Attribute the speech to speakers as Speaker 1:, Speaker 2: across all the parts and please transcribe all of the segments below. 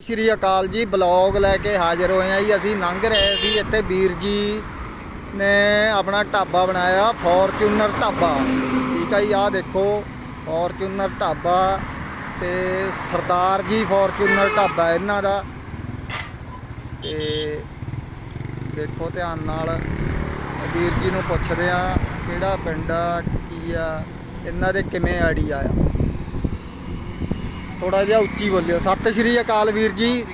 Speaker 1: ਸ਼੍ਰੀ ਅਕਾਲ ਜੀ, ਬਲੌਗ ਲੈ ਕੇ ਹਾਜ਼ਰ ਹੋਏ ਆ ਜੀ। ਅਸੀਂ ਲੰਘ ਰਹੇ ਸੀ ਇੱਥੇ ਵੀਰ ਜੀ ਨੇ ਆਪਣਾ ਢਾਬਾ ਬਣਾਇਆ, ਫੋਰਚੂਨਰ ਢਾਬਾ। ਠੀਕ ਆ ਜੀ, ਆਹ ਦੇਖੋ, ਫੋਰਚੂਨਰ ਢਾਬਾ ਤੇ ਸਰਦਾਰ ਜੀ ਫੋਰਚੂਨਰ ਢਾਬਾ ਇਹਨਾਂ ਦਾ। ਤੇ ਦੇਖੋ ਧਿਆਨ ਨਾਲ, ਵੀਰ ਜੀ ਨੂੰ ਪੁੱਛਦੇ ਆ ਕਿਹੜਾ ਪਿੰਡ ਆ, ਕੀ ਆ, ਇਹਨਾਂ ਦੇ ਕਿਵੇਂ ਆਈਡੀਆ ਆ? ਥੋੜਾ ਜਿਹਾ ਉੱਚੀ ਬੋਲਿਓ। ਸਤਿ ਸ਼੍ਰੀ ਅਕਾਲ ਵੀਰ ਜੀ।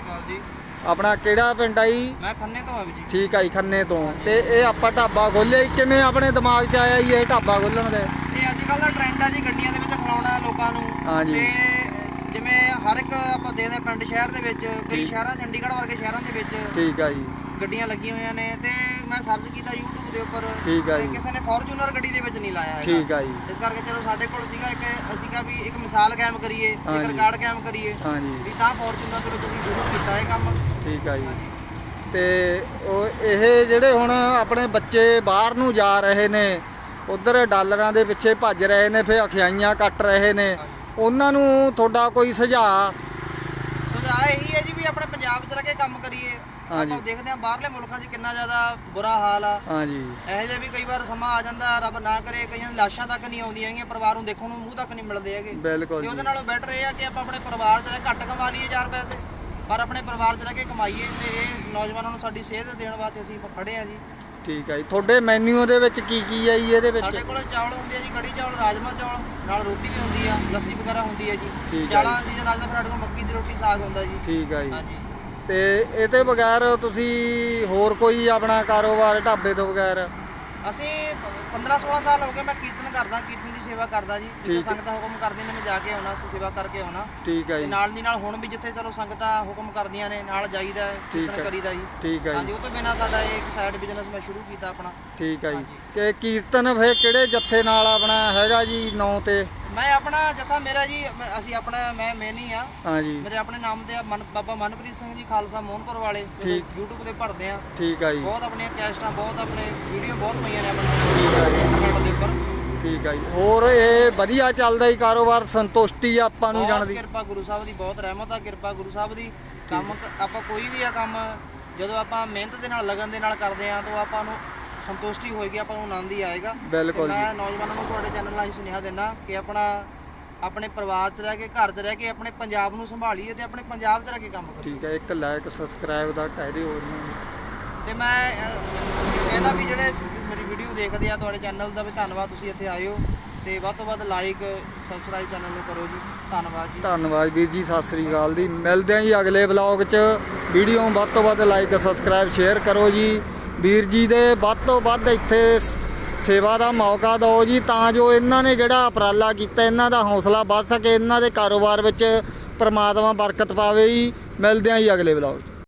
Speaker 1: ਆਪਣਾ ਕਿਹੜਾ ਪਿੰਡ ਆ ਜੀ?
Speaker 2: ਮੈਂ ਖੰਨੇ ਤੋਂ ਆ ਜੀ।
Speaker 1: ਠੀਕ ਆ ਜੀ ਖੰਨੇ ਤੋਂ। ਤੇ ਇਹ ਆਪਾਂ ਢਾਬਾ ਖੋਲਿਆ ਕਿਵੇਂ ਆਪਣੇ ਦਿਮਾਗ 'ਚ ਆਇਆ ਜੀ ਇਹ ਢਾਬਾ ਖੋਲਣ ਦੇ?
Speaker 2: ਇਹ ਅੱਜ ਕੱਲ ਦਾ ਟ੍ਰੈਂਡ ਆ ਜੀ ਗੱਡੀਆਂ ਦੇ ਵਿੱਚ ਖਿਲਾਉਣਾ ਲੋਕਾਂ ਨੂੰ। ਤੇ ਜਿਵੇਂ ਹਰ ਇੱਕ ਆਪਾਂ ਦੇਖਦੇ ਪਿੰਡ ਸ਼ਹਿਰ ਦੇ ਵਿੱਚ ਕਈ। ਸ਼ਹਿਰਾਂ ਚੰਡੀਗੜ੍ਹ ਵਰਗੇ ਸ਼ਹਿਰਾਂ ਦੇ ਵਿੱਚ
Speaker 1: ਠੀਕ ਆ ਜੀ।
Speaker 2: ਗੱਡੀਆਂ ਲੱਗੀਆਂ ਹੋਈਆਂ ਨੇ। ਤੇ ਮੈਂ ਸਰਚ ਕੀਤਾ YouTube ਦੇ ਉੱਪਰ
Speaker 1: ਠੀਕ ਆ
Speaker 2: ਤੇ
Speaker 1: ਜੀ।
Speaker 2: ਕਿਸੇ ਨੇ ਫੋਰਚੂਨਰ ਗੱਡੀ ਦੇ ਵਿੱਚ ਨਹੀਂ ਲਾਇਆ ਹੈਗਾ।
Speaker 1: ਠੀਕ ਆ ਜੀ।
Speaker 2: ਇਸ ਕਰਕੇ ਚਲੋ ਸਾਡੇ ਕੋਲ ਸੀਗਾ ਇੱਕ ਅਸੀਂ ਕਿਹਾ ਵੀ ਇੱਕ ਮਿਸਾਲ ਕਾਇਮ ਕਰੀਏ ਇੱਕ
Speaker 1: ਹਾਂਜੀ।
Speaker 2: ਰਿਕਾਰਡ ਕਾਇਮ ਕਰੀਏ
Speaker 1: ਹਾਂਜੀ।
Speaker 2: ਵੀ ਤਾਂ ਫੋਰਚੂਨਰ ਦੇ ਵਿੱਚ ਅਸੀਂ ਸ਼ੁਰੂ ਕੀਤਾ ਇਹ ਕੰਮ।
Speaker 1: ਠੀਕ ਆ ਜੀ। ਤੇ ਉਹ ਇਹ ਜਿਹੜੇ ਹੁਣ ਆਪਣੇ ਬੱਚੇ ਬਾਹਰ ਨੂੰ ਜਾ ਰਹੇ ਨੇ ਉਧਰ ਡਾਲਰਾਂ ਦੇ ਪਿੱਛੇ ਭੱਜ ਰਹੇ ਨੇ ਫਿਰ ਅਖਿਆਈਆਂ ਕੱਟ ਰਹੇ ਨੇ ਉਹਨਾਂ ਨੂੰ ਤੁਹਾਡਾ ਕੋਈ ਸੁਝਾਅ
Speaker 2: ਸੁਝਾਅ ਇਹੀ ਹੈ ਜੀ ਵੀ ਆਪਣੇ ਪੰਜਾਬ 'ਚ ਰਹਿ ਕੇ ਕੰਮ ਕਰੀਏ।
Speaker 1: ਹਾਂਜੀ।
Speaker 2: ਆਪਾਂ ਦੇਖਦੇ ਹਾਂ ਬਾਹਰਲੇ ਮੁਲਕਾਂ 'ਚ ਕਿੰਨਾ ਜ਼ਿਆਦਾ ਬੁਰਾ ਹਾਲ ਆ।
Speaker 1: ਹਾਂਜੀ।
Speaker 2: ਇਹੋ ਜਿਹਾ ਵੀ ਕਈ ਵਾਰ ਸਮਾਂ ਆ ਜਾਂਦਾ ਰੱਬ ਨਾ ਕਰੇ ਕਈਆਂ ਦੀਆਂ ਲਾਸ਼ਾਂ ਤੱਕ ਨਹੀਂ ਆਉਂਦੀਆਂ ਹੈਗੀਆਂ ਪਰਿਵਾਰ ਨੂੰ ਦੇਖਣ ਨੂੰ ਮੂੰਹ ਤੱਕ ਨਹੀਂ ਮਿਲਦੇ ਹੈਗੇ।
Speaker 1: ਬਿਲਕੁਲ
Speaker 2: ਤੇ
Speaker 1: ਜੀ।
Speaker 2: ਉਹਦੇ ਨਾਲੋਂ ਬੈਟਰ ਇਹ ਆ ਕਿ ਆਪਾਂ ਆਪਣੇ ਪਰਿਵਾਰ 'ਚ ਰਹਿ ਘੱਟ ਕਮਾ ਲਈਏ ਚਾਰ ਪੈਸੇ ਪਰ ਆਪਣੇ ਪਰਿਵਾਰ 'ਚ ਰਹਿ ਕੇ ਕਮਾਈਏ ਤੇ ਇਹ ਨੌਜਵਾਨਾਂ ਨੂੰ ਸਾਡੀ ਸੇਧ ਦੇਣ ਵਾਸਤੇ ਅਸੀਂ ਖੜੇ ਆ ਜੀ।
Speaker 1: ਠੀਕ ਆ ਜੀ। ਤੁਹਾਡੇ ਮੈਨੂ ਦੇ ਵਿੱਚ ਕੀ ਕੀ ਆ ਜੀ ਇਹਦੇ ਵਿੱਚ?
Speaker 2: ਸਾਡੇ ਕੋਲ ਚਾਵਲ ਹੁੰਦੇ ਆ ਜੀ ਕੜੀ ਚਾਵਲ ਰਾਜਮਾ ਚਾਵਲ ਨਾਲ ਰੋਟੀ ਵੀ ਹੁੰਦੀ ਆ ਲੱਸੀ ਵਗੈਰਾ ਹੁੰਦੀ ਹੈ ਜੀ।
Speaker 1: ਠੀਕ ਆ
Speaker 2: ਸਿਆਲਾਂ ਦੀ ਨਾਲ ਦਾ ਸਾਡੇ ਕੋਲ ਮੱਕੀ ਦੀ ਰੋਟੀ ਸਾਗ ਹੁੰਦਾ ਜੀ।
Speaker 1: ਠੀਕ ਆ ਜੀ।
Speaker 2: ਹਾਂਜੀ।
Speaker 1: ਤੇ ਇਹ ਤੇ ਬਗੈਰ ਤੁਸੀਂ ਹੋਰ ਕੋਈ ਆਪਣਾ ਕਾਰੋਬਾਰ ਢਾਬੇ ਤੋਂ ਬਗੈਰ
Speaker 2: ਅਸੀਂ 15 16 ਸਾਲ ਹੋ ਗਏ ਮੈਂ ਕੀਰਤਨ ਕਰਦਾ ਕੀਰਤਨ ਦੀ ਸੇਵਾ ਕਰਦਾ ਜੀ। ਜਿੱਥੇ
Speaker 1: ਠੀਕ।
Speaker 2: ਸੰਗਤਾਂ ਹੁਕਮ ਕਰਦੀਆਂ ਨੇ ਮੈਂ ਜਾ ਕੇ ਆਉਣਾ ਸੇਵਾ ਕਰਕੇ ਆਉਣਾ।
Speaker 1: ਠੀਕ
Speaker 2: ਤੇ
Speaker 1: ਜੀ।
Speaker 2: ਨਾਲ ਦੀ ਨਾਲ ਹੁਣ ਵੀ ਜਿੱਥੇ ਚਲੋ ਸੰਗਤਾਂ ਹੁਕਮ ਕਰਦੀਆਂ ਨੇ ਨਾਲ ਜਾਈਦਾ ਹੈ,
Speaker 1: ਠੀਕ
Speaker 2: ਕੀਰਤਨ
Speaker 1: ਹੈ।
Speaker 2: ਕਰੀਦਾ ਜੀ।
Speaker 1: ਠੀਕ ਆ
Speaker 2: ਹਾਂਜੀ
Speaker 1: ਜੀ
Speaker 2: ਉਹ ਤੋਂ ਬਿਨਾ ਸਾਡਾ ਇਹ ਇੱਕ ਸਾਈਡ ਬਿਜ਼ਨਸ ਮੈਂ ਸ਼ੁਰੂ ਕੀਤਾ ਆਪਣਾ।
Speaker 1: ਠੀਕ ਆ ਜੀ।
Speaker 2: ਹਾਂਜੀ।
Speaker 1: ਕਿ ਕੀਰਤਨ ਫੇ ਕਿਹੜੇ ਜੱਥੇ ਨਾਲ ਆਪਣਾ ਹੈਗਾ ਜੀ ਨਾਂ ਤੇ?
Speaker 2: ਮੈਂ ਆਪਣਾ ਜਥਾ ਮੇਰਾ ਜੀ ਮੈਂ- ਅਸੀਂ ਆਪਣਾ ਮੈਂ ਮੈਂ ਨਹੀਂ ਆ
Speaker 1: ਹਾਂਜੀ
Speaker 2: ਮੇਰੇ ਆਪਣੇ ਨਾਮ ਤੇ ਆ ਮਨ ਬਾਬਾ ਮਨਪ੍ਰੀਤ ਸਿੰਘ ਜੀ ਖਾਲਸਾ ਮੋਹਨਪੁਰ ਵਾਲੇ
Speaker 1: ਠੀਕ।
Speaker 2: YouTube ਤੇ ਪੜਦੇ ਆ।
Speaker 1: ਠੀਕ ਆ ਜੀ।
Speaker 2: ਬਹੁਤ ਆਪਣੀਆਂ ਕੈਸਟਾਂ ਬਹੁਤ ਆਪਣੇ ਵੀਡੀਓ ਬਹੁਤ ਪਈਆਂ ਨੇ ਆਪਣੇ
Speaker 1: ਠੀਕ ਆ ਜੀ।
Speaker 2: ਇੰਟਰਨੈਟ ਦੇ ਉੱਪਰ।
Speaker 1: ਠੀਕ ਆ ਜੀ। ਹੋਰ ਇਹ ਵਧੀਆ ਚੱਲਦਾ ਜੀ ਕਾਰੋਬਾਰ ਸੰਤੁਸ਼ਟੀ ਆ ਆਪਾਂ ਨੂੰ
Speaker 2: ਬਹੁਤ
Speaker 1: ਜਾਣਦੀ
Speaker 2: ਕਿਰਪਾ ਗੁਰੂ ਸਾਹਿਬ ਦੀ ਬਹੁਤ ਰਹਿਮਤ ਆ ਕਿਰਪਾ ਗੁਰੂ ਸਾਹਿਬ ਦੀ। ਕੰਮ ਕ- ਆਪਾਂ ਕੋਈ ਵੀ ਆ ਕੰਮ ਜਦੋਂ ਆਪਾਂ ਮਿਹਨਤ ਦੇ ਨਾਲ ਲਗਨ ਦੇ ਨਾਲ ਕਰਦੇ ਆ ਤਾਂ ਆਪਾਂ ਨੂੰ ਸੰਤੁਸ਼ਟੀ ਹੋਏਗੀ ਆਪਾਂ ਨੂੰ ਆਨੰਦ ਹੀ ਆਏਗਾ।
Speaker 1: ਬਿਲਕੁਲ ਜੀ
Speaker 2: ਮੈਂ ਨੌਜਵਾਨਾਂ ਨੂੰ ਤੁਹਾਡੇ ਚੈਨਲ ਨਾਲ ਹੀ ਸੁਨੇਹਾ ਦਿੰਦਾ ਕਿ ਆਪਣਾ ਆਪਣੇ ਪਰਿਵਾਰ 'ਚ ਰਹਿ ਕੇ ਘਰ 'ਚ ਰਹਿ ਕੇ ਆਪਣੇ ਪੰਜਾਬ ਨੂੰ ਸੰਭਾਲੀਏ ਤੇ ਆਪਣੇ ਪੰਜਾਬ 'ਚ ਰਹਿ ਕੇ ਕੰਮ ਕਰੀਏ।
Speaker 1: ਠੀਕ ਆ ਇੱਕ ਲਾਇਕ ਸਬਸਕ੍ਰਾਈਬ ਦਾ ਕਹਿ ਦਿਓ ਉਹਨਾਂ ਨੂੰ।
Speaker 2: ਤੇ ਮੈਂ ਇਹਨਾਂ ਵੀ ਜਿਹੜੇ ਮੇਰੀ ਵੀਡੀਓ ਦੇਖਦੇ ਆ ਤੁਹਾਡੇ ਚੈਨਲ ਦਾ ਵੀ ਧੰਨਵਾਦ ਤੁਸੀਂ ਇੱਥੇ ਆਏ ਹੋ। ਤੇ ਵੱਧ ਤੋਂ ਵੱਧ ਲਾਈਕ ਸਬਸਕ੍ਰਾਈਬ ਚੈਨਲ ਨੂੰ ਕਰੋ ਜੀ। ਧੰਨਵਾਦ ਜੀ।
Speaker 1: ਧੰਨਵਾਦ ਵੀਰ ਜੀ ਸਤਿ ਸ੍ਰੀ ਅਕਾਲ ਜੀ। ਮਿਲਦੇ ਆਂ ਜੀ ਅਗਲੇ ਵਲੌਗ 'ਚ। ਵੀਡੀਓ ਵੱਧ ਤੋਂ ਵੱਧ ਲਾਈਕ ਸਬਸਕ੍ਰਾਈਬ ਸ਼ੇਅਰ ਕਰੋ ਜੀ। ਵੀਰ ਜੀ ਦੇ ਵੱਧ ਤੋਂ ਵੱਧ ਇੱਥੇ ਸ- ਸੇਵਾ ਦਾ ਮੌਕਾ ਦਿਓ ਜੀ, ਤਾਂ ਜੋ ਇਹਨਾਂ ਨੇ ਜਿਹੜਾ ਉਪਰਾਲਾ ਕੀਤਾ, ਇਹਨਾਂ ਦਾ ਹੌਸਲਾ ਵੱਧ ਸਕੇ, ਇਹਨਾਂ ਦੇ ਕਾਰੋਬਾਰ ਵਿੱਚ ਪਰਮਾਤਮਾ ਬਰਕਤ ਪਾਵੇ ਜੀ। ਮਿਲਦੇ ਆਂ ਜੀ ਅਗਲੇ ਵਲੌਗ